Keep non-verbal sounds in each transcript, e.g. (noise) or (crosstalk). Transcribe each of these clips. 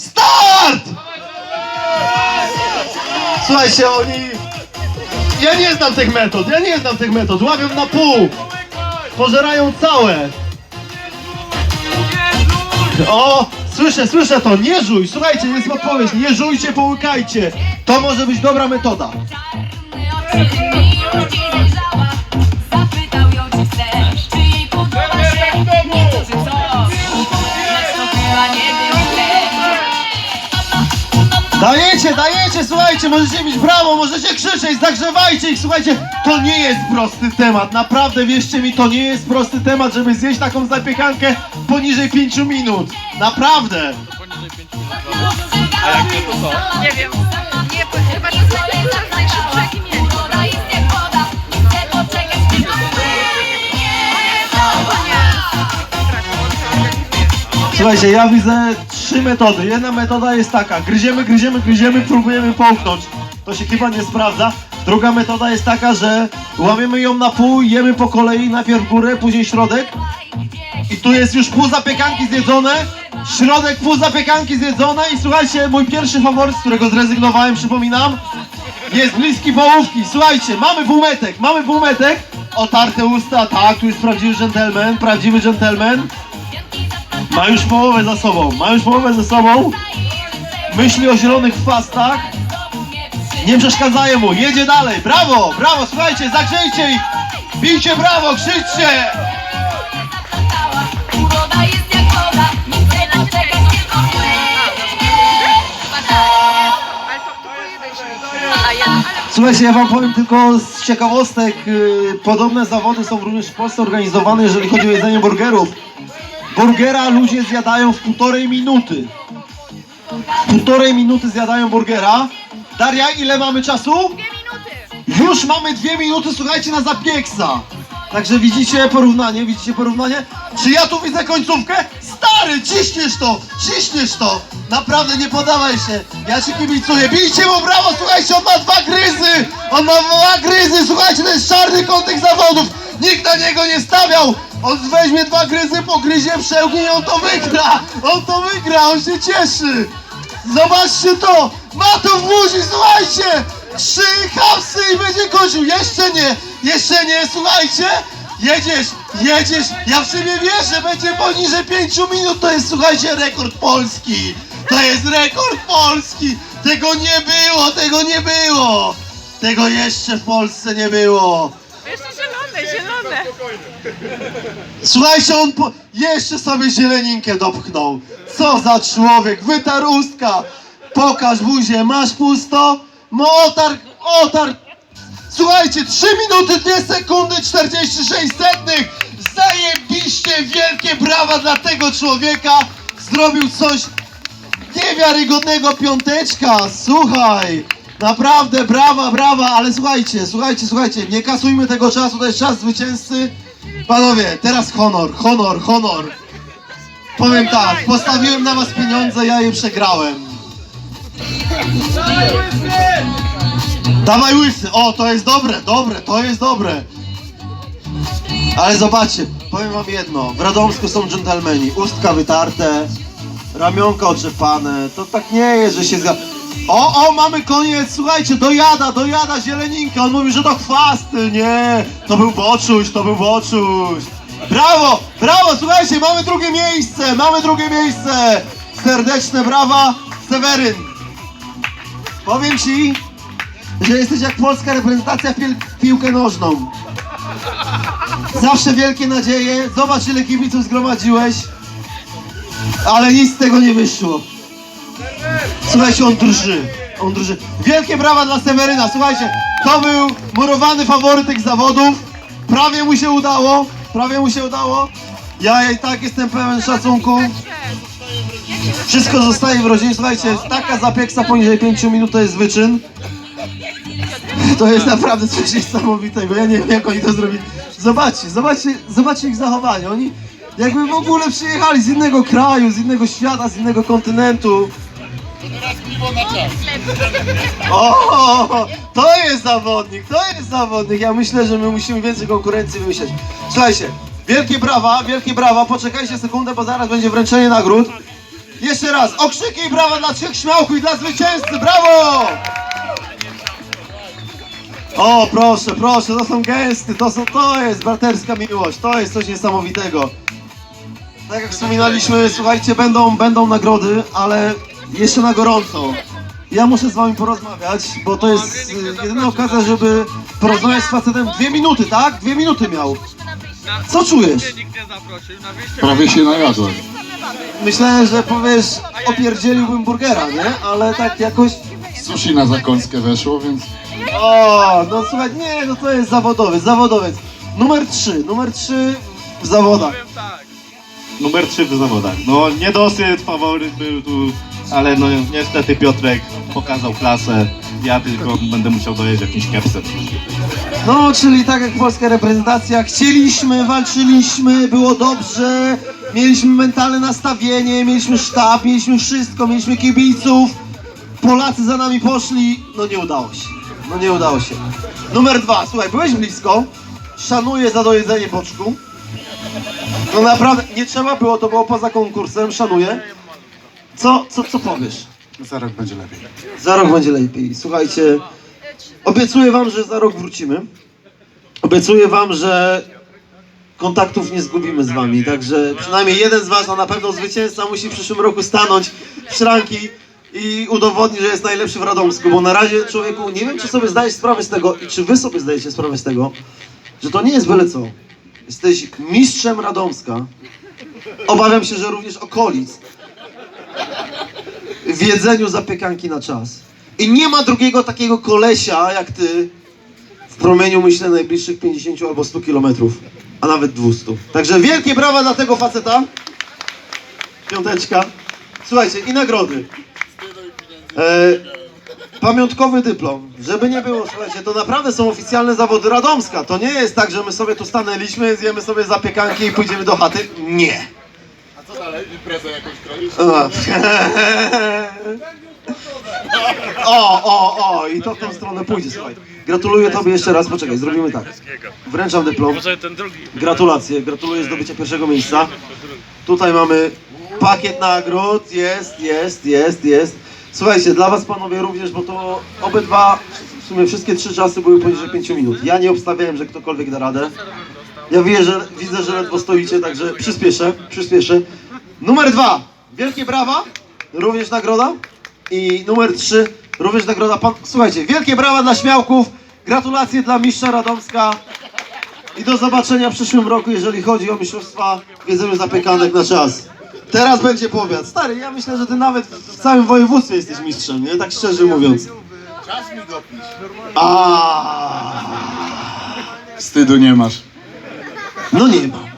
Start! Słuchajcie, oni... Ja nie znam tych metod, ja nie znam tych metod. Łapią na pół. Pożerają całe. O, słyszę, słyszę to, nie żuj. Słuchajcie, jest podpowiedź, nie żujcie, połykajcie. To może być dobra metoda. Słuchajcie, możecie mieć brawo, możecie krzyczeć, zagrzewajcie ich, słuchajcie, to nie jest prosty temat, naprawdę wierzcie mi, to nie jest prosty temat, żeby zjeść taką zapiekankę poniżej 5 minut, naprawdę. A jak nie, to co? Nie wiem. Nie, bo chyba to jest najszybszy jaki Słuchajcie, ja widzę trzy metody, jedna metoda jest taka, gryziemy, gryziemy, gryziemy, próbujemy połknąć, to się chyba nie sprawdza. Druga metoda jest taka, że łamiemy ją na pół, jemy po kolei, najpierw górę, później środek, I tu jest już pół zapiekanki zjedzone, środek pół zapiekanki zjedzone. I słuchajcie, mój pierwszy faworyt, z którego zrezygnowałem, przypominam, jest bliski połówki. Słuchajcie, mamy półmetek, mamy półmetek, otarte usta, tak, tu jest prawdziwy dżentelmen, prawdziwy dżentelmen. Ma już połowę za sobą, ma już połowę za sobą. Myśli o zielonych chwastach, nie przeszkadzają mu, jedzie dalej, brawo, brawo, słuchajcie, zagrzejcie ich, bijcie brawo, krzyczcie! Słuchajcie, ja wam powiem tylko z ciekawostek, yy, podobne zawody są również w Polsce organizowane, jeżeli chodzi o jedzenie burgerów. Burgera ludzie zjadają w półtorej minuty. W półtorej minuty zjadają burgera. Daria, ile mamy czasu? dwie minuty. Już mamy dwie minuty, słuchajcie, na zapieksa. Także widzicie porównanie, widzicie porównanie? Czy ja tu widzę końcówkę? Stary, ciśniesz to, ciśniesz to. Naprawdę nie podawaj się. Ja ci kibicuję. Bijcie mu brawo, słuchajcie, on ma dwa gryzy. On ma dwa gryzy, słuchajcie, to jest czarny kąt tych zawodów. Nikt na niego nie stawiał. On weźmie dwa gryzy, pogryzie, przełknie i on to wygra. On to wygra, on się cieszy. Zobaczcie to! Ma to w buzi, słuchajcie! Trzy hapsy i będzie kończył! Jeszcze nie! Jeszcze nie, słuchajcie! Jedziesz, jedziesz! Ja w siebie wierzę, będzie poniżej 5 minut, to jest, słuchajcie, rekord Polski! To jest rekord Polski! Tego nie było, tego nie było! Tego jeszcze w Polsce nie było! Słuchajcie, on po... jeszcze sobie zieleninkę dopchnął. Co za człowiek, wytarł ustka. Pokaż buzię, masz pusto? No otar, otar. Słuchajcie, 3 minuty, 2 sekundy, 46 setnych. Zajebiście wielkie brawa dla tego człowieka. Zrobił coś niewiarygodnego piąteczka. Słuchaj. Naprawdę, brawa, brawa, ale słuchajcie, słuchajcie, słuchajcie, nie kasujmy tego czasu, to jest czas zwycięzcy. Panowie, teraz honor, honor, honor. Powiem tak, postawiłem na was pieniądze, ja je przegrałem. Dawaj łysy! O, to jest dobre, dobre, to jest dobre. Ale zobaczcie, powiem wam jedno. W Radomsku są dżentelmeni. Ustka wytarte, ramionka otrzepane. To tak nie jest, że się zga... O, o, mamy koniec, słuchajcie, dojada, dojada zieleninka. On mówi, że to chwasty, nie. To był boczuś, to był boczuś. Brawo, brawo, słuchajcie, mamy drugie miejsce, mamy drugie miejsce. Serdeczne brawa, Seweryn. Powiem ci, że jesteś jak polska reprezentacja w piłkę nożną. Zawsze wielkie nadzieje. Zobacz ile kibiców zgromadziłeś. Ale nic z tego nie wyszło. Słuchajcie, on drży. On drży. Wielkie brawa dla Seweryna. Słuchajcie, to był murowany faworyt tych zawodów. Prawie mu się udało. Prawie mu się udało. Ja i tak jestem pełen szacunku. Wszystko zostaje w rodzinie. Słuchajcie, taka zapieksa poniżej 5 minut to jest wyczyn. To jest naprawdę coś niesamowitego. Ja nie wiem, jak oni to zrobili. Zobaczcie, zobaczcie, zobaczcie ich zachowanie. Oni jakby w ogóle przyjechali z innego kraju, z innego świata, z innego kontynentu. O, to jest zawodnik, to jest zawodnik. Ja myślę, że my musimy więcej konkurencji wymyśleć. Słuchajcie, wielkie brawa, wielkie brawa. Poczekajcie sekundę, bo zaraz będzie wręczenie nagród. Jeszcze raz, okrzyki i brawa dla trzech śmiałków i dla zwycięzcy, brawo! O, proszę, proszę, to są gesty, to, są, to jest braterska miłość, to jest coś niesamowitego. Tak jak wspominaliśmy, słuchajcie, będą, będą nagrody, ale jeszcze na gorąco. Ja muszę z wami porozmawiać, bo to jest y, jedyna okazja, żeby porozmawiać z facetem. Dwie minuty, tak? Dwie minuty miał. Co czujesz? Nikt nie zaprosił na wyjście. Prawie się najadłem. Myślałem, że powiesz, opierdzieliłbym burgera, nie? Ale tak jakoś... Sushi na zakąskę weszło, więc O, no słuchaj, nie, no to jest zawodowiec, zawodowiec. Numer 3, numer 3 w zawodach. Powiem tak. Numer 3 w zawodach. No niedosyt, faworyt był tu, ale no niestety Piotrek pokazał klasę. Ja tylko będę musiał dojeść jakimś kepsem. No, czyli tak jak polska reprezentacja, chcieliśmy, walczyliśmy, było dobrze, mieliśmy mentalne nastawienie, mieliśmy sztab, mieliśmy wszystko, mieliśmy kibiców. Polacy za nami poszli, no nie udało się. No nie udało się. Numer dwa, słuchaj, byłeś blisko, szanuję za dojedzenie boczku. No naprawdę, nie trzeba było, to było poza konkursem, szanuję. Co, co, co powiesz? za rok będzie lepiej. Za rok będzie lepiej. Słuchajcie, obiecuję wam, że za rok wrócimy. Obiecuję wam, że kontaktów nie zgubimy z wami. Także przynajmniej jeden z was, a na pewno zwycięzca musi w przyszłym roku stanąć w szranki i udowodnić, że jest najlepszy w Radomsku. Bo na razie człowieku, nie wiem czy sobie zdajesz sprawę z tego i czy wy sobie zdajecie sprawę z tego, że to nie jest byle co. Jesteś mistrzem Radomska. Obawiam się, że również okolic w jedzeniu zapiekanki na czas. I nie ma drugiego takiego kolesia jak ty w promieniu, myślę, najbliższych 50 albo 100 kilometrów, a nawet 200. Także wielkie brawa dla tego faceta. Piąteczka. Słuchajcie, i nagrody. E, pamiątkowy dyplom. Żeby nie było, słuchajcie, to naprawdę są oficjalne zawody Radomska. To nie jest tak, że my sobie tu stanęliśmy, zjemy sobie zapiekanki i pójdziemy do chaty. Nie. Imprezę jakąś kroisz? (laughs) O, o, o, i to w tą stronę pójdzie, słuchaj. Gratuluję tobie jeszcze raz, poczekaj, zrobimy tak. Wręczam dyplom. Gratulacje, gratuluję zdobycia pierwszego miejsca. Tutaj mamy pakiet nagród, jest, jest, jest, jest. Słuchajcie, dla was panowie również, bo to obydwa, w sumie wszystkie trzy czasy były poniżej 5 minut. Ja nie obstawiałem, że ktokolwiek da radę. Ja widzę, że, widzę, że ledwo stoicie, także przyspieszę, przyspieszę. Numer dwa, wielkie brawa, również nagroda. I numer trzy, również nagroda. Pan, słuchajcie, wielkie brawa dla śmiałków, gratulacje dla mistrza Radomska. I do zobaczenia w przyszłym roku, jeżeli chodzi o mistrzostwa w jedzeniu zapiekanek na czas. Teraz będzie powiat. Stary, ja myślę, że ty nawet w całym województwie jesteś mistrzem, nie? Tak szczerze mówiąc. Czas mi dopisz. A, Wstydu nie masz. No nie ma.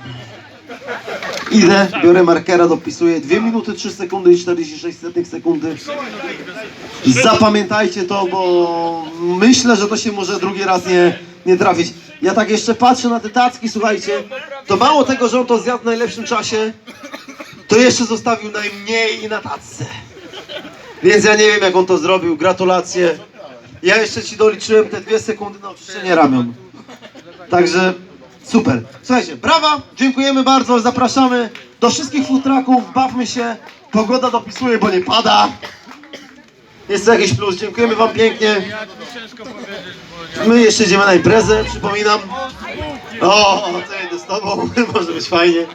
Idę, biorę markera, dopisuję 2 minuty 3 sekundy i 46 setnych sekundy. Zapamiętajcie to, bo myślę, że to się może drugi raz nie, nie trafić. Ja tak jeszcze patrzę na te tacki, słuchajcie. To mało tego, że on to zjadł w najlepszym czasie, to jeszcze zostawił najmniej na tacce. Więc ja nie wiem, jak on to zrobił. Gratulacje. Ja jeszcze ci doliczyłem te dwie sekundy na oczyszczenie ramion. Także super. Słuchajcie, brawa, dziękujemy bardzo, zapraszamy do wszystkich futraków, bawmy się. Pogoda dopisuje, bo nie pada. Jest to jakiś plus, dziękujemy wam pięknie. My jeszcze idziemy na imprezę, przypominam. O, co jedę z tobą, (laughs) może być fajnie.